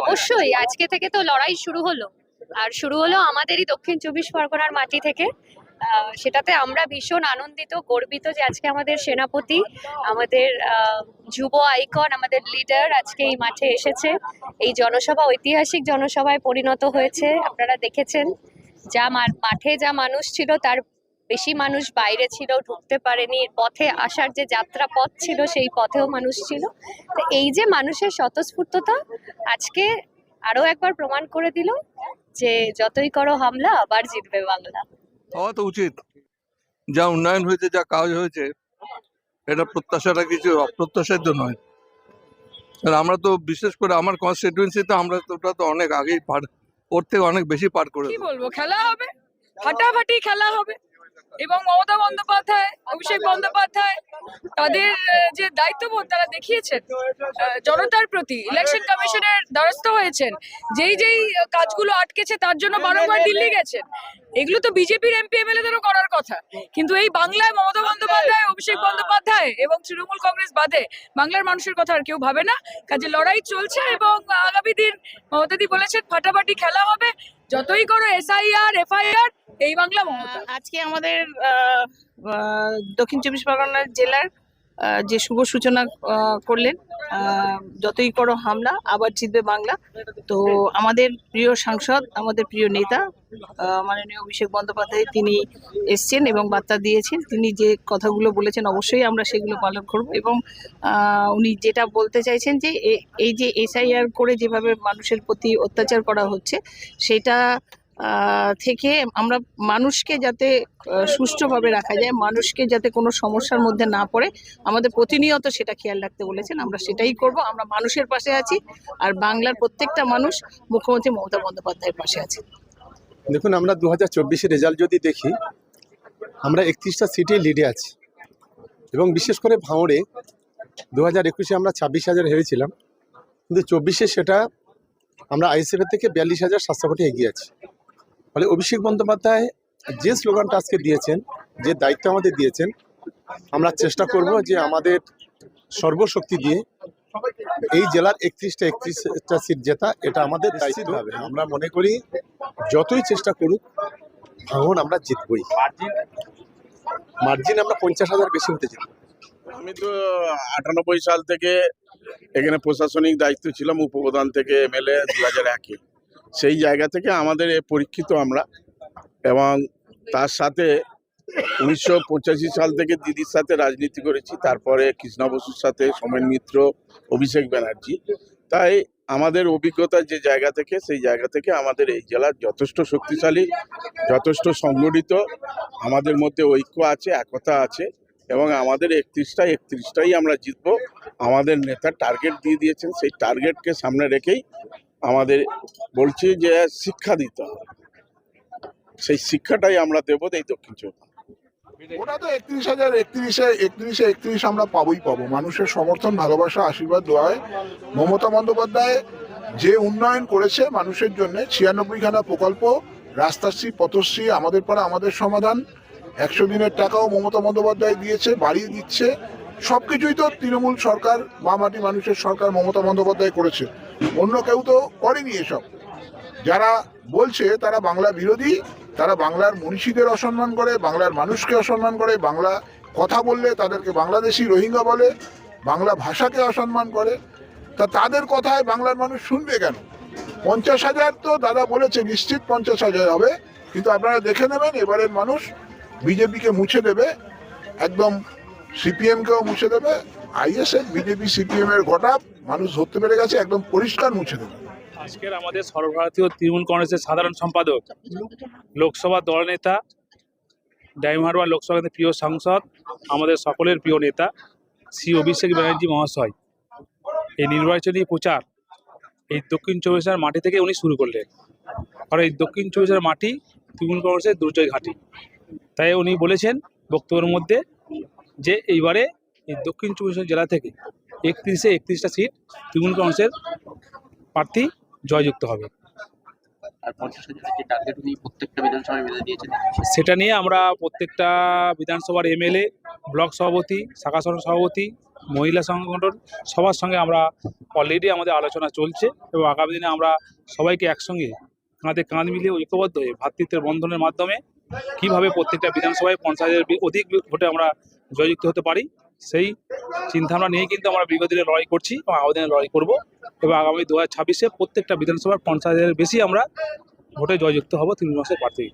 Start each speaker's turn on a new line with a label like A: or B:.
A: অবশ্যই, আজকে থেকে তো লড়াই শুরু হলো। আর শুরু হলো আমাদেরই দক্ষিণ চব্বিশ পরগনার মাটি থেকে। সেটাতে আমরা ভীষণ আনন্দিত, গর্বিত যে আজকে আমাদের সেনাপতি, আমাদের যুব আইকন, আমাদের লিডার আজকে এই মাঠে এসেছে। এই জনসভা, ঐতিহাসিক জনসভায় পরিণত হয়েছে, আপনারা দেখেছেন। যা মাঠে যা মানুষ ছিল, তার বেশি মানুষ বাইরে ছিল ঢুকতে পারেনি। পথে আসার যে যাত্রা পথ ছিল সেই পথেও মানুষ ছিল। তো এই যে মানুষের স্বতঃস্ফূর্ততা আজকে আরও একবার প্রমাণ করে দিল যে যতই করো হামলা আবার জিতবে বাংলা
B: হওয়া তো উচিত। যা উন্নয়ন হয়েছে যা কাজ হয়েছে এটা প্রত্যাশাটা কিছু অপ্রত্যাশিত নয়। আর আমরা তো বিশেষ করে আমার কনস্টিটুয়েন্সিতে আমরা তো ওটা তো অনেক আগেই পার ওর থেকে অনেক বেশি পার করে
C: কি বলব? খেলা হবে। ফাটাফাটি খেলা হবে। এবং মমতা বন্দ্যোপাধ্যায় অভিষেক বন্দ্যোপাধ্যায় তাদের যে দায়িত্ববোধ তারা দেখিয়েছেন জনতার প্রতি ইলেকশন কমিশনের দ্বারস্থ হয়েছেন যেই যেই কাজগুলো আটকেছে তার জন্য বারংবার দিল্লি গেছেন। এগুলো তো বিজেপির এমপি এমএলএদেরও করার কথা। কিন্তু এই বাংলায় মমতা বন্দ্যোপাধ্যায় অভিষেক বন্দ্যোপাধ্যায় এবং তৃণমূল কংগ্রেস বাদে বাংলার মানুষের কথা আর কেউ ভাবে না। কাজে লড়াই চলছে এবং আগামী দিন মমতাদি বলেছেন ফাটাফাটি খেলা হবে। যতই করো এসআইআর এফআইআর এই বাংলা মমতা।
D: আজকে আমাদের দক্ষিণ চব্বিশ পরগনা জেলার আহ, যে শুভ সূচনা করলেন যতই করো হামলা, আবার জিতবে বাংলা। তো আমাদের প্রিয় সাংসদ, আমাদের প্রিয় নেতা মাননীয় অভিষেক বন্দ্যোপাধ্যায়, তিনি এসছেন এবং বার্তা দিয়েছেন। তিনি যে কথাগুলো বলেছেন, অবশ্যই আমরা সেগুলো পালন করব এবং উনি যেটা বলতে চাইছেন যে এই যে এসআইআর করে যেভাবে মানুষের প্রতি অত্যাচার করা হচ্ছে, সেটা থেকে আমরা মানুষকে যাতে সুষ্ঠুভাবে রাখা যায়, মানুষকে যাতে কোনো সমস্যার মধ্যে না পড়ে, আমাদের প্রতিনিয়ত সেটা খেয়াল রাখতে বলেছেন। আমরা সেটাই করব। আমরা মানুষের পাশে আছি আর বাংলার প্রত্যেকটা মানুষ মুখ্যমন্ত্রী মমতা বন্দ্যোপাধ্যায়ের পাশে আছে।
E: দেখুন, আমরা দু হাজার রেজাল্ট যদি দেখি, আমরা একত্রিশটা সিটে লিডে আছি। এবং বিশেষ করে ভাঁড়ে দু হাজার একুশে আমরা ছাব্বিশ হাজার হেরেছিলাম। কিন্তু চব্বিশে সেটা আমরা আইএসএফের থেকে বিয়াল্লিশ হাজার সাতশো কোটি এগিয়ে আছি। ফলে অভিষেক বন্দ্যোপাধ্যায় যে স্লোগানটা আজকে দিয়েছেন যে দায়িত্ব আমাদের দিয়েছেন আমরা চেষ্টা করব যে আমাদের সর্বশক্তি দিয়ে এই জেলার একত্রিশটা একত্রিশটা সিট জেতা এটা আমাদের দায়িত্ব। হবে আমরা মনে করি যতই চেষ্টা করুক ভাঙন আমরা জিতবই। মার্জিন আমরা পঞ্চাশ হাজার বেশি হতে চাই।
F: আমি তো আটানব্বই সাল থেকে এখানে প্রশাসনিক দায়িত্ব ছিলাম উপপ্রধান থেকে এমএলএ দু হাজার একে। সেই জায়গা থেকে আমাদের এ পরীক্ষিত আমরা এবং তার সাথে উনিশশো পঁচাশি সাল থেকে দিদির সাথে রাজনীতি করেছি, তারপরে কৃষ্ণা বসুর সাথে সোমেন মিত্র, অভিষেক ব্যানার্জি। তাই আমাদের অভিজ্ঞতা যে জায়গা থেকে, সেই জায়গা থেকে আমাদের এই জেলা যথেষ্ট শক্তিশালী, যথেষ্ট সংগঠিত, আমাদের মধ্যে ঐক্য আছে, একতা আছে এবং আমাদের একত্রিশটা একত্রিশটাই আমরা জিতবো। আমাদের নেতা টার্গেট দিয়ে দিয়েছেন, সেই টার্গেটকে সামনে রেখেই আমাদের বলছি যে শিক্ষা দিতে হবে। সেই শিক্ষাটাই আমরা দেবো এই দক্ষিণ চব্বিশ
G: ওটা তো একত্রিশ হাজার, একত্রিশে একত্রিশে একত্রিশ আমরা পাবোই, পাবো। মানুষের সমর্থন, ভালোবাসা, আশীর্বাদ, দোয়ায়। মমতা বন্দ্যোপাধ্যায় যে উন্নয়ন করেছে মানুষের জন্য, ছিয়ানব্বইখানা প্রকল্প, রাস্তাশ্রী, পথশ্রী, আমাদের পাড়া, আমাদের সমাধান, একশো দিনের টাকাও মমতা বন্দ্যোপাধ্যায় দিয়েছে, বাড়িয়ে দিচ্ছে। সবকিছুই তো তৃণমূল সরকার মামাটি মানুষের সরকার মমতা বন্দ্যোপাধ্যায় করেছে। অন্য কেউ তো করেনি এসব। যারা বলছে তারা বাংলা বিরোধী, তারা বাংলার মনীষীদের অসম্মান করে, বাংলার মানুষকে অসম্মান করে, বাংলা কথা বললে তাদেরকে বাংলাদেশি রোহিঙ্গা বলে, বাংলা ভাষাকে অসম্মান করে। তা তাদের কথায় বাংলার মানুষ শুনবে কেন? পঞ্চাশ হাজার তো দাদা বলেছে, নিশ্চিত পঞ্চাশ হাজার হবে। কিন্তু আপনারা দেখে নেবেন, এবারের মানুষ বিজেপিকে মুছে দেবে, একদম সিপিএমকেও মুছে দেবে আইএসএফ, বিজেপি, সিপিএম এর গোটা মানুষ ধরতে পেরে গেছে, একদম পরিষ্কার মুছে দেবে।
H: আজকের আমাদের সর্বভারতীয় তৃণমূল কংগ্রেসের সাধারণ সম্পাদক, লোকসভা দলনেতা ডাইমহারওয়া লোকসভা প্রিয় সাংসদ, আমাদের সকলের প্রিয় নেতা, শ্রী অভিষেক ব্যানার্জি মহাশয়। এই নির্বাচনী প্রচার এই দক্ষিণ চব্বিশ মাটি থেকে উনি শুরু করলেন। কারণ এই দক্ষিণ চব্বিশ মাটি তৃণমূল কংগ্রেসের দুর্জয় ঘাঁটি। তাই উনি বলেছেন বক্তব্যের মধ্যে যে এইবারে এই দক্ষিণ চব্বিশ জেলা থেকে একত্রিশে একত্রিশটা সিট তৃণমূল কংগ্রেসের প্রার্থী জয়যুক্ত হবে। সেটা নিয়ে আমরা প্রত্যেকটা বিধানসভার এমএলএ ব্লক সভাপতি শাখা সভাপতি মহিলা সংগঠন সবার সঙ্গে আমরা অলরেডি আমাদের আলোচনা চলছে এবং আগামী দিনে আমরা সবাইকে একসঙ্গে কাঁধে কাঁধ মিলিয়ে ঐক্যবদ্ধ হয়ে ভ্রাতৃত্বের বন্ধনের মাধ্যমে কীভাবে প্রত্যেকটা বিধানসভায় পঞ্চায়েতের অধিক ভোটে আমরা জয়যুক্ত হতে পারি সেই চিন্তাভাবনা নিয়ে কিন্তু আমরা বিগত দিনে লড়াই করছি এবং আগামী দিনে লড়াই করব এবং আগামী দু হাজার ছাব্বিশে প্রত্যেকটা বিধানসভার পঞ্চাশ হাজারের বেশি আমরা ভোটে জয়যুক্ত হব তিন মাসের প্রার্থী।